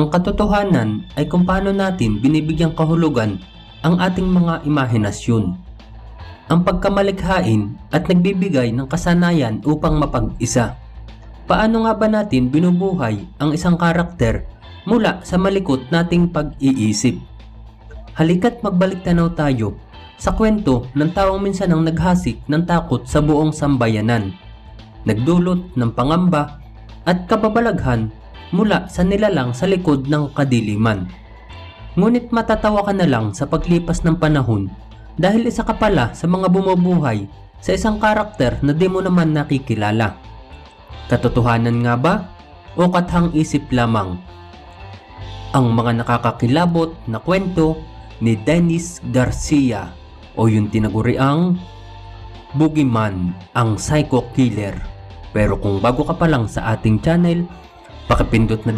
Ang katotohanan ay kung paano natin binibigyang kahulugan ang ating mga imahinasyon. Ang pagkamalikhain at nagbibigay ng kasanayan upang mapag-isa. Paano nga ba natin binubuhay ang isang karakter mula sa malikot nating pag-iisip? Halika't magbalik tanaw tayo sa kwento ng taong minsan ang naghasik ng takot sa buong sambayanan. Nagdulot ng pangamba at kababalaghan mula sa nilalang sa likod ng kadiliman. Ngunit matatawa ka na lang sa paglipas ng panahon dahil isa ka pala sa mga bumubuhay sa isang karakter na di mo naman nakikilala. Katotohanan nga ba o kathang isip lamang? Ang mga nakakakilabot na kwento ni Dennis Garcia o yung tinaguriang Boogeyman, ang psycho killer. Pero kung bago ka pa lang sa ating channel, pakipindot na